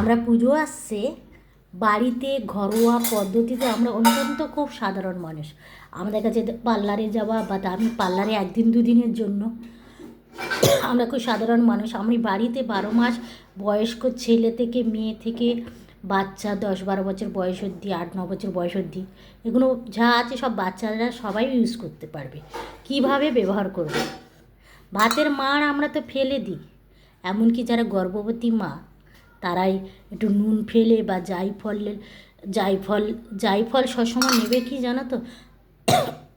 আমরা পুজো আসছে, বাড়িতে ঘরোয়া পদ্ধতিতে আমরা অত্যন্ত খুব সাধারণ মানুষ। আমাদের কাছে পার্লারে যাওয়া বা আমি পার্লারে একদিন দুদিনের জন্য, আমরা খুব সাধারণ মানুষ। আমি বাড়িতে বারো মাস বয়স্ক ছেলে থেকে মেয়ে থেকে বাচ্চা, দশ বারো বছর বয়স অবধি, আট ন বছর বয়স অবধি, এগুলো যা আছে সব বাচ্চারা সবাই ইউজ করতে পারবে। কীভাবে ব্যবহার করবে? ভাতের মার আমরা তো ফেলে দিই। এমনকি যারা গর্ভবতী মা তারাই একটু নুন ফেলে বা জাইফল জাইফল জাইফল সবসময় নেবে কি জানো তো?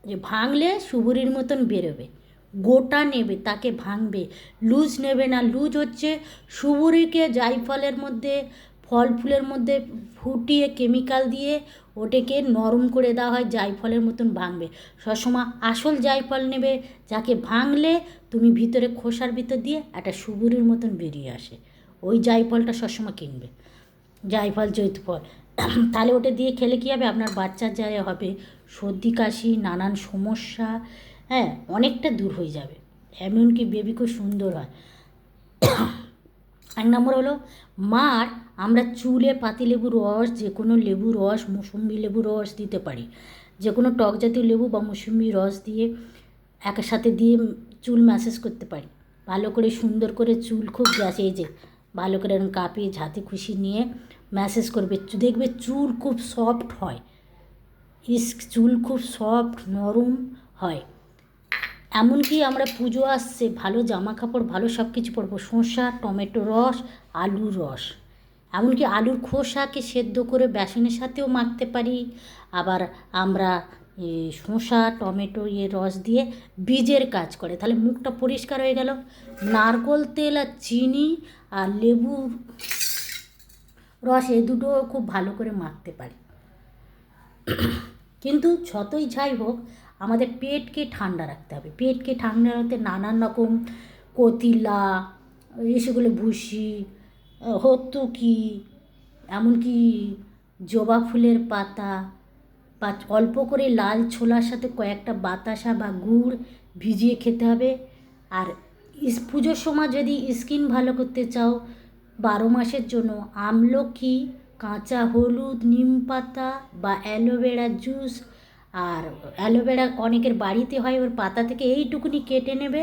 যে ভাঙলে সুবুরির মতন বেরোবে। গোটা নেবে, তাকে ভাঙবে। লুজ নেবে না, লুজ হচ্ছে সুবুরিকে জাইফলের মধ্যে, ফল ফুলের মধ্যে ফুটিয়ে কেমিক্যাল দিয়ে ওটাকে নরম করে দেওয়া হয় জাইফলের মতন ভাঙবে। সবসময় আসল জাইফল নেবে, যাকে ভাঙলে তুমি ভিতরে খোসার ভিতর দিয়ে একটা সুবুরির মতন বেরিয়ে আসে। ওই জাইফলটা সবসময় কিনবে। জাইফল, জৈতফল। তাহলে ওটা দিয়ে খেলে কী হবে? আপনার বাচ্চার যায় হবে সর্দি, কাশি, নানান সমস্যা হ্যাঁ অনেকটা দূর হয়ে যাবে। এমনকি বেবি খুব সুন্দর হয়। এক নম্বর হলো, মার আমরা চুলে পাতি পাতিলেবু রস যে কোনো লেবু রস, মৌসুম্বি লেবু রস দিতে পারি। যে কোনো টক জাতীয় লেবু বা মৌসুম্বি রস দিয়ে একসাথে দিয়ে চুল ম্যাসেজ করতে পারি। ভালো করে সুন্দর করে চুল খুব গ্যাসে যে ভালো করে এরকম কাঁপিয়ে ঝাঁতে খুশি নিয়ে ম্যাসেজ করবে। দেখবে চুল খুব সফট হয়। ইস, চুল খুব সফট নরম হয়। এমনকি আমরা পুজো আসছে, ভালো জামা কাপড় ভালো সব কিছু পরবো। শসা, টমেটো রস, আলুর রস। এমনকি আলুর খোসাকে সেদ্ধ করে বেসনের সাথেও মাখতে পারি। আবার আমরা শসা, টমেটো ইয়ে রস দিয়ে বীজের কাজ করে। তাহলে মুখটা পরিষ্কার হয়ে গেল। নারকোল, তেল আর চিনি আর লেবুর রস এই দুটো খুব ভালো করে মাখতে পারি। কিন্তু যতই যাই হোক, আমাদের পেটকে ঠান্ডা রাখতে হবে। পেটকে ঠান্ডা রাখতে নানান রকম কতিলা এই সেগুলো ভুসি, হতুকি, এমনকি জবা ফুলের পাতা বা অল্প করে লাল ছোলার সাথে কয়েকটা বাতাসা বা গুড় ভিজিয়ে খেতে হবে। আর ইস, পুজোর সময় যদি স্কিন ভালো করতে চাও, বারো মাসের জন্য আমলকি কাঁচা হলুদ, নিম পাতা বা অ্যালোভেরার জুস আর অ্যালোভেরা অনেকের বাড়িতে হয় ওর পাতা থেকে এইটুকুনি কেটে নেবে,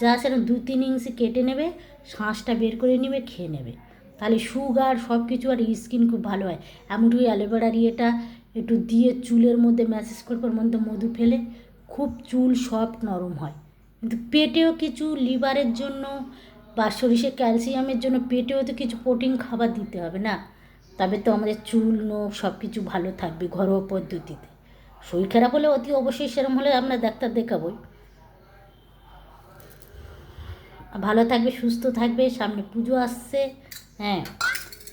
যা সেরকম দু তিন ইঞ্চি কেটে নেবে, শাঁসটা বের করে নেবে, খেয়ে নেবে। তাহলে সুগার সব কিছু আর স্কিন খুব ভালো হয়। এমনকি অ্যালোভেরার ইয়েটা একটু দিয়ে চুলের মধ্যে ম্যাসেজ ওর মধ্যে মধু ফেলে খুব চুল সফট নরম হয়। কিন্তু পেটেও কিছু লিভারের জন্য বা শরীরে ক্যালসিয়ামের জন্য পেটেও তো কিছু প্রোটিন খাবার দিতে হবে না। তবে তো আমাদের চুল, নোখ সব কিছু ভালো থাকবে ঘরোয়া পদ্ধতিতে। শরীর খারাপ হলে অতি অবশ্যই সেরকম হলে আমরা ডাক্তার দেখাবই ভালো থাকবে, সুস্থ থাকবে, সামনে পুজো আসছে। হ্যাঁ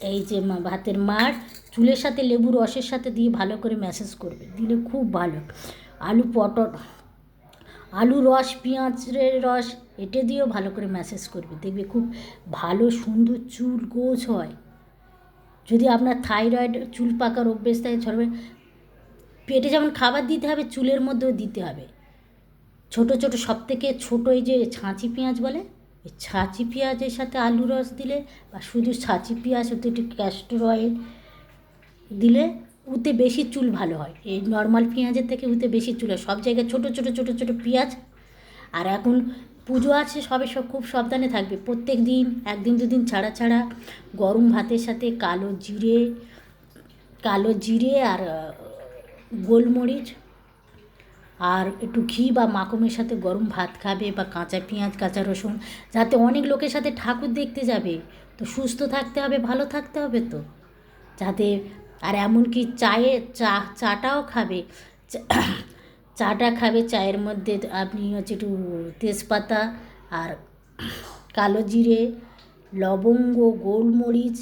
এই যে ভাতের মার চুলের সাথে লেবু রসের সাথে দিয়ে ভালো করে ম্যাসেজ করবে, দিলে খুব ভালো। আলু পটল, আলু রস, পেঁয়াজের রস, এটা দিয়েও ভালো করে ম্যাসেজ করবে, দেখবে খুব ভালো সুন্দর চুল গোছ হয়। যদি আপনার থাইরয়েড, চুল পাকার অভ্যেস থাকে ছড়বে পেটে যেমন খাবার দিতে হবে, চুলের মধ্যেও দিতে হবে। ছোট ছোট সব থেকে ছোটো এই যে ছাঁচি পেঁয়াজ বলে ছাঁচি পেঁয়াজের সাথে আলু রস দিলে, বা শুধু ছাঁচি পেঁয়াজ ওতে একটু ক্যাস্টর অয়েল দিলে উতে বেশি চুল ভালো হয়। এই নর্মাল পেঁয়াজের থেকে উতে বেশি চুল হয়। সব জায়গায় ছোটো ছোটো ছোটো ছোটো পেঁয়াজ। আর এখন পুজো আছে, সবে সব খুব সাবধানে থাকবে। প্রত্যেক দিন, একদিন, দুদিন ছাড়া ছাড়া গরম ভাতের সাথে কালো জিরে কালো জিরে আর গোলমরিচ আর একটু ঘি বা মাখনের সাথে গরম ভাত খাবে বা কাঁচা পেঁয়াজ, কাঁচা রসুন, যাতে অনেক লোকের সাথে ঠাকুর দেখতে যাবে। তো সুস্থ থাকতে হবে, ভালো থাকতে হবে তো। যাতে আর এমনকি চায়ে চা, চাটাও খাবে। চাটা খাবে চায়ের মধ্যে আপনি হচ্ছে একটু তেজপাতা আর কালো জিরে, লবঙ্গ, গোলমরিচ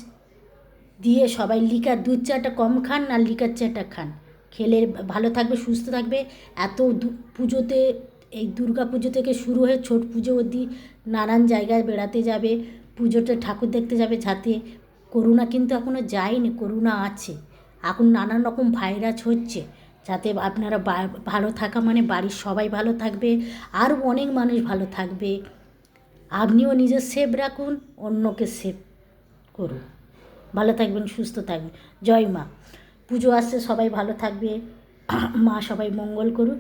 দিয়ে সবাই লিকার দুধ চাটা কম খান আর লিকার চাটা খান। খেলে ভালো থাকবে, সুস্থ থাকবে। এত পুজোতে, এই দুর্গা পুজো থেকে শুরু হয়ে ছোট পুজো অবধি নানান জায়গায় বেড়াতে যাবে। পুজোতে ঠাকুর দেখতে যাবে যাতে করোনা কিন্তু এখনও যায়নি করোনা আছে। এখন নানান রকম ভাইরাস হচ্ছে, যাতে আপনারা ভালো থাকা মানে বাড়ির সবাই ভালো থাকবে, আরও অনেক মানুষ ভালো থাকবে। আপনিও নিজের সেফ রাখুন, অন্যকে সেফ করুন। ভালো থাকবেন, সুস্থ থাকবেন। জয় মা। পুজো আসছে, সবাই ভালো থাকবে। মা সবাই মঙ্গল করুক।